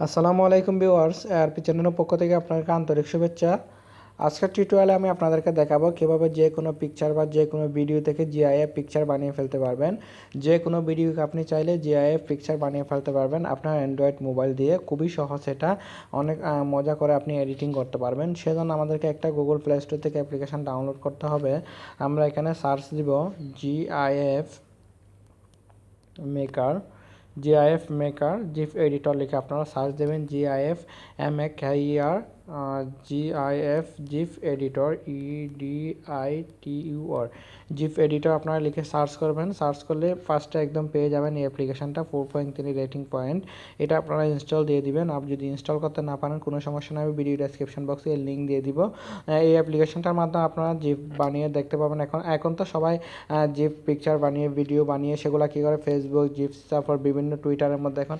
আসসালামু আলাইকুম viewers, ARP চ্যানেলের পক্ষ থেকে আপনাদেরকে আন্তরিক শুভেচ্ছা। আজকের টিউটোরিয়ালে আমি আপনাদেরকে দেখাবো কীভাবে যে কোনো পিকচার বা যে কোনো ভিডিও থেকে জিআইএফ পিকচার বানিয়ে ফেলতে পারবেন। যে কোনো ভিডিওকে আপনি চাইলে জিআইএফ পিকচার বানিয়ে ফেলতে পারবেন। আপনার অ্যান্ড্রয়েড মোবাইল দিয়ে খুবই সহজ এটা। অনেক মজা করে আপনি এডিটিং করতে পারবেন। সেজন্য আমাদেরকে একটা গুগল প্লে স্টোর থেকে অ্যাপ্লিকেশন ডাউনলোড করতে হবে। আমরা এখানে সার্চ দিব GIF maker GIF maker GIF editor লিখে আপনারা সার্চ দেবেন GIF M A R GIF, GIF editor E D I T U R GIF editor আপনারা লিখে সার্চ করবেন। সার্চ করলে ফার্স্টে একদম পেয়ে যাবেন এই অ্যাপ্লিকেশনটা, four point three rating point. এটা আপনারা ইনস্টল দিয়ে দিবেন। আপনি যদি ইনস্টল করতে না পারেন, কোনো সমস্যা নেই, আমি ভিডিও ডেসক্রিপশন বক্সে এর লিঙ্ক দিয়ে দিব। এই অ্যাপ্লিকেশনটার মাধ্যমে আপনারা জিপ বানিয়ে দেখতে পাবেন। এখন এখন তো সবাই জিপ পিকচার বানিয়ে ভিডিও বানিয়ে, সেগুলো কী করে? ফেসবুক জিপ তারপর বিভিন্ন টুইটারের মধ্যে এখন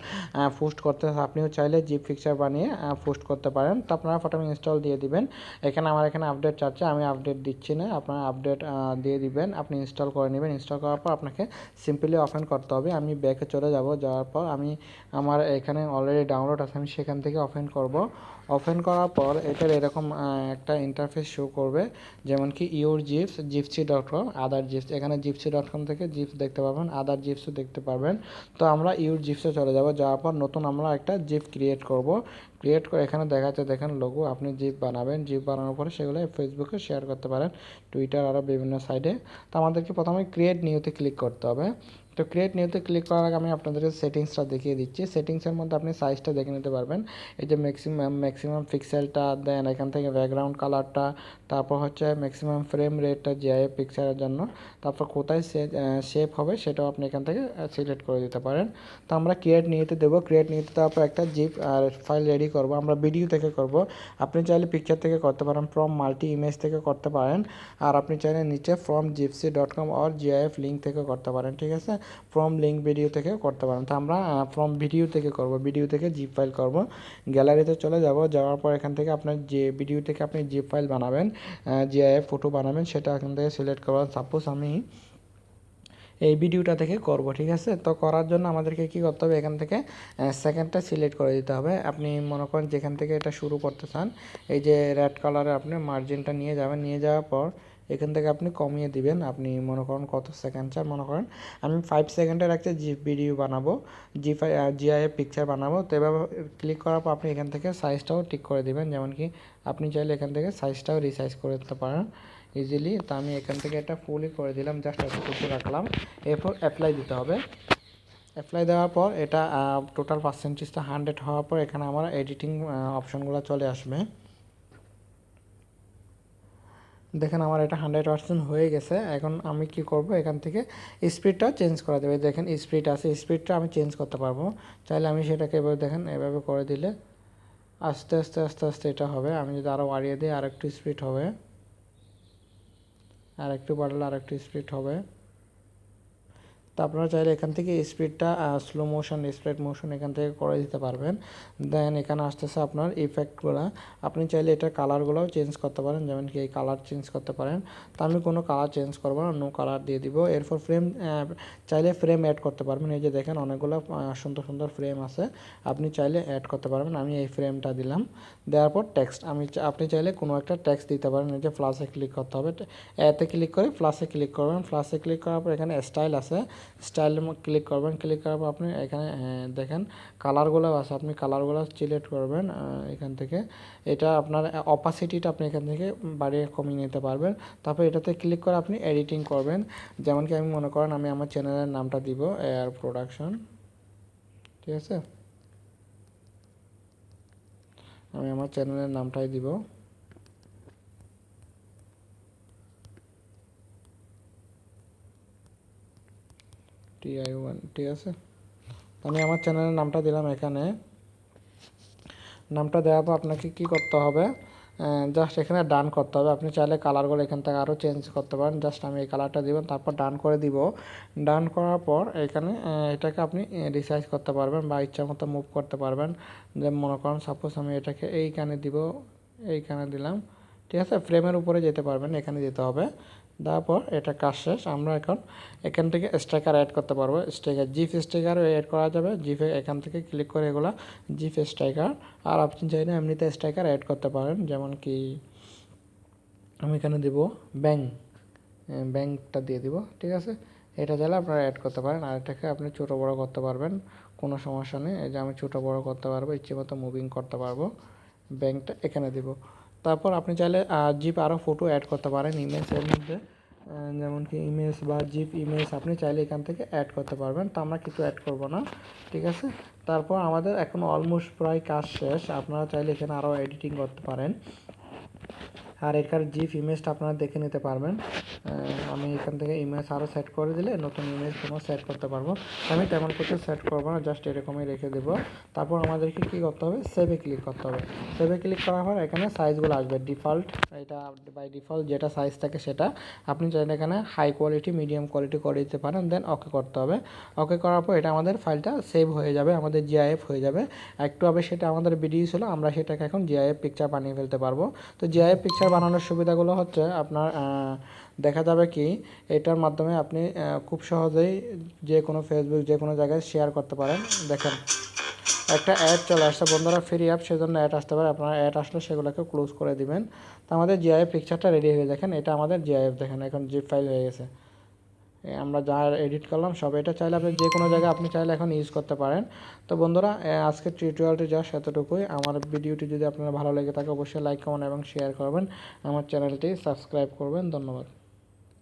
পোস্ট করতে আপনিও চাইলে জিপ পিকচার বানিয়ে পোস্ট করতে পারেন। তো আপনারা প্রথমে ইনস্টল দিয়ে দিবেন। এখানে আমার এখানে আপডেট চাচ্ছে, আমি আপডেট দিচ্ছি না, আপনারা আপডেট দিয়ে দিবেন। আপনি ইনস্টল করে নেবেন। ইনস্টল করার পর আপনাকে সিম্পলি ওপেন করতে হবে। আমি ব্যাকে চলে যাব, যাওয়ার পর আমি আমার এখানে অলরেডি ডাউনলোড আছে, আমি সেখান থেকে ওপেন করব। ওপেন করার পর এটার এরকম একটা ইন্টারফেস শো করবে, যেমন কি your GIFs gypsy dot com other GIFs এখানে জিপসি ডট কম থেকে জিপস দেখতে পাবেন আদার জিপসও দেখতে পারবেন। তো আমরা ইউর জিপসে চলে যাব, যাওয়ার পর নতুন আমরা একটা জিপ ক্রিয়েট করব। ক্রিয়েট করে এখানে দেখা যাচ্ছে দেখেন লোগো আপনি জিপ বানাবেন জিপ বানানোর পরে সেগুলো ফেসবুকে শেয়ার করতে পারেন টুইটার আরও বিভিন্ন সাইডে তো আমাদেরকে প্রথমে ক্রিয়েট নিউতে ক্লিক করতে হবে। তো ক্রিয়েট নিউতে ক্লিক করার আগে আমি আপনাদেরকে সেটিংসটা দেখিয়ে দিচ্ছি। সেটিংসের মধ্যে আপনি সাইজটা দেখে নিতে পারবেন। এই যে ম্যাক্সিমাম ম্যাক্সিমাম পিক্সেলটা দেন এখান থেকে ব্যাকগ্রাউন্ড কালারটা তারপর হচ্ছে ম্যাক্সিমাম ফ্রেম রেটটা জিআইএফ পিকচারের জন্য। তারপর কোথায় শেপ হবে সেটাও আপনি এখান থেকে সিলেক্ট করে দিতে পারেন। তো আমরা ক্রিয়েট নিউতে দেবো। ক্রিয়েট নিউতে তারপর একটা জিপ আর ফাইল রেডি করব। আমরা ভিডিও থেকে করব। আপনি চাইলে পিকচার থেকে করতে পারেন। ফ্রম মাল্টি ইমেজ থেকে করতে পারেন। আর আপনি চাইলে নিচে from gipsy dot com or GIF link থেকে করতে পারেন। ঠিক আছে? ফ্রম লিঙ্ক ভিডিও থেকে করতে পারেন তো আমরা ফ্রম ভিডিও থেকে করব। ভিডিও থেকে জিপ ফাইল করব। গ্যালারিতে চলে যাব। যাওয়ার পর এখান থেকে আপনার যে ভিডিও থেকে আপনি জিপ ফাইল বানাবেন জিআইএফ ফটো বানাবেন, সেটা এখান থেকে সিলেক্ট করবেন সাপোজ আমি এই ভিডিওটা থেকে করব, ঠিক আছে? তো করার জন্য আমাদেরকে কি করতে হবে? এখান থেকে সেকেন্ডটা সিলেক্ট করে দিতে হবে। আপনি মনে করেন যেখান থেকে এটা শুরু করতে চান, এই যে রেড কালারে আপনি মার্জিনটা নিয়ে যাবেন। নিয়ে যাওয়ার পর এখান থেকে আপনি কমিয়ে দিবেন। আপনি মনে করেন কত সেকেন্ড চান? মনে করেন আমি ফাইভ সেকেন্ডের একটা জি ভিডিও বানাবো। জি ফাই পিকচার বানাবো। তো এভাবে ক্লিক করার পর আপনি এখান থেকে সাইজটাও ঠিক করে দিবেন। যেমন কি আপনি চাইলে এখান থেকে সাইজটাও রিসাইজ করে দিতে পারেন ইজিলি তো আমি এখান থেকে একটা ফুলই করে দিলাম। জাস্ট এতটুকু রাখলাম। এরপর অ্যাপ্লাই দিতে হবে। অ্যাপ্লাই দেওয়ার পর এটা টোটাল পার্সেন্টেজটা হান্ড্রেড হওয়ার পর এখানে আমার এডিটিং অপশনগুলো চলে আসবে। দেখেন আমার এটা হান্ড্রেড পার্সেন্ট হয়ে গেছে, এখন আমি কি করব? এখান থেকে স্পিডটা চেঞ্জ করা যাবে দেখেন স্পিড আছে স্পিডটা আমি চেঞ্জ করতে পারব। চাইলে আমি সেটাকে এভাবে দেখেন, এভাবে করে দিলে আস্তে আস্তে আস্তে আস্তে এটা হবে। আমি যদি আরও বাড়িয়ে দিই আর একটু স্পিড হবে। আর একটু বাড়লে আর একটু স্পিড হবে। তো আপনারা চাইলে এখান থেকে স্পিডটা স্লো মোশন স্প্রেড মোশন এখান থেকে করে দিতে পারবেন। দেন এখানে আসতেছে আপনার ইফেক্টগুলো আপনি চাইলে এটার কালারগুলোও চেঞ্জ করতে পারেন, যেমন কি এই কালার চেঞ্জ করতে পারেন। তো আমি কোনো কালার চেঞ্জ করব না নো কালার দিয়ে দিব। এরপর ফ্রেম চাইলে ফ্রেম অ্যাড করতে পারবেন। এই যে দেখেন অনেকগুলো সুন্দর সুন্দর ফ্রেম আছে। আপনি চাইলে অ্যাড করতে পারবেন। আমি এই ফ্রেমটা দিলাম। দেওয়ার পর টেক্সট আমি আপনি চাইলে কোনো একটা টেক্সট দিতে পারেন। এই যে ফ্লাসে ক্লিক করতে হবে। এতে ক্লিক করে ফ্লাসে ক্লিক করবেন। ফ্লাসে ক্লিক করার পর এখানে স্টাইল আছে। স্টাইল ক্লিক করবেন ক্লিক করার পর আপনি এখানে দেখেন কালারগুলো আছে, আপনি কালারগুলো সিলেক্ট করবেন এখান থেকে। এটা আপনার অপাসিটিটা আপনি এখান থেকে বাড়িয়ে কমিয়ে নিতে পারবেন। তারপর এটাতে ক্লিক করে আপনি এডিটিং করবেন। যেমন কি আমি মনে করেন আমি আমার চ্যানেলের নামটা দিব এয়ার প্রোডাকশন ঠিক আছে? আমি আমার চ্যানেলের নামটাই দিব। টিআই ওয়ান ঠিক আছে? আমি আমার চ্যানেলের নামটা দিলাম এখানে। নামটা দেওয়ার পর আপনাকে কি করতে হবে? জাস্ট এখানে ডান করতে হবে। আপনি চাইলে কালারগুলো এখান থেকে আরও চেঞ্জ করতে পারেন। জাস্ট আমি এই কালারটা দিব, তারপর ডান করে দিব। ডান করার পর এখানে এটাকে আপনি রিসাইজ করতে পারবেন বা ইচ্ছা মতো মুভ করতে পারবেন। যে মনে করেন সাপোজ আমি এটাকে এইখানে দিব, এইখানে দিলাম। ঠিক আছে? ফ্রেমের উপরে যেতে পারবেন, এখানে যেতে হবে। দেওয়ার পর এটা কাজ শেষ। আমরা এখন এখান থেকে স্ট্রাইকার অ্যাড করতে পারব। স্ট্রাইকার জিপ স্ট্রাইকারও অ্যাড করা যাবে। জিপে এখান থেকে ক্লিক করে এগুলো জিপ স্ট্রাইকার আর আপনি চাইলে এমনিতে স্ট্রাইকার অ্যাড করতে পারেন। যেমন কি আমি এখানে দেব ব্যাং ব্যাঙ্কটা দিয়ে দিব। ঠিক আছে? এটা চাইলে আপনারা অ্যাড করতে পারেন। আর এটাকে আপনি ছোটো বড়ো করতে পারবেন। কোনো সমস্যা নেই। এই যে আমি ছোটো বড়ো করতে পারব, ইচ্ছে মতো মুভিং করতে পারব। ব্যাংকটা এখানে দিব। তারপর আপনি চাইলে জিপ আরও ফটো অ্যাড করতে পারেন ইমেজের মধ্যে। যেমন কি ইমেজ বা জিপ ইমেজ আপনি চাইলে এখান থেকে অ্যাড করতে পারবেন। তো আমরা কিছু অ্যাড করব না, ঠিক আছে? তারপর আমাদের এখন অলমোস্ট প্রায় কাজ শেষ। আপনারা চাইলে এখানে আরও এডিটিং করতে পারেন। আর এখানে জিপ ইমেজটা আপনারা দেখে নিতে পারবেন। আমি এখান থেকে ইমেজ আরও সেট করে দিলে নতুন ইমেজ কোনো সেট করতে পারব। আমি তেমন কিছু সেট করব না জাস্ট এরকমই রেখে দেবো। তারপর আমাদেরকে কী করতে হবে? সেভে ক্লিক করতে হবে। সেভে ক্লিক করার পর এখানে সাইজগুলো আসবে। ডিফল্ট এটা বাই ডিফল্ট যেটা সাইজ থাকে সেটা। আপনি চাইলে এখানে হাই কোয়ালিটি মিডিয়াম কোয়ালিটি করে দিতে পারেন দেন ওকে করতে হবে। ওকে করার পর এটা আমাদের ফাইলটা সেভ হয়ে যাবে, আমাদের জিআইএফ হয়ে যাবে। একটু আগে সেটা আমাদের ভিডিও ছিল, আমরা সেটাকে এখন জিআইএফ পিকচার বানিয়ে ফেলতে পারব। তো জিআইএফ পিকচার বানানোর সুবিধাগুলো হচ্ছে আপনার দেখা যাবে কি এটার মাধ্যমে আপনি খুব সহজেই যে কোনো ফেসবুক যে কোনো জায়গায় শেয়ার করতে পারেন। দেখেন, একটা অ্যাড চলে আসছে। বন্ধুরা ফ্রি অ্যাপ সেজন্য অ্যাড আসতে পারে। আপনারা অ্যাড আসলে সেগুলোকে ক্লোজ করে দিবেন। তো আমাদের জিআইএফ পিকচারটা রেডি হয়ে দেখেন, এটা আমাদের জিআইএফ দেখেন, এখন জিপ ফাইল হয়ে গেছে। আমরা যা এডিট করলাম, সব এটা চাইলে আপনি যে কোনো জায়গায় আপনি চাইলে এখন ইউজ করতে পারেন। তো বন্ধুরা আজকের টিউটোরিয়ালটি যা সেতটুকুই আমার ভিডিওটি যদি আপনার ভালো লেগে থাকে, অবশ্যই লাইক কমেন্ট এবং শেয়ার করবেন। আমার চ্যানেলটি সাবস্ক্রাইব করবেন। ধন্যবাদ।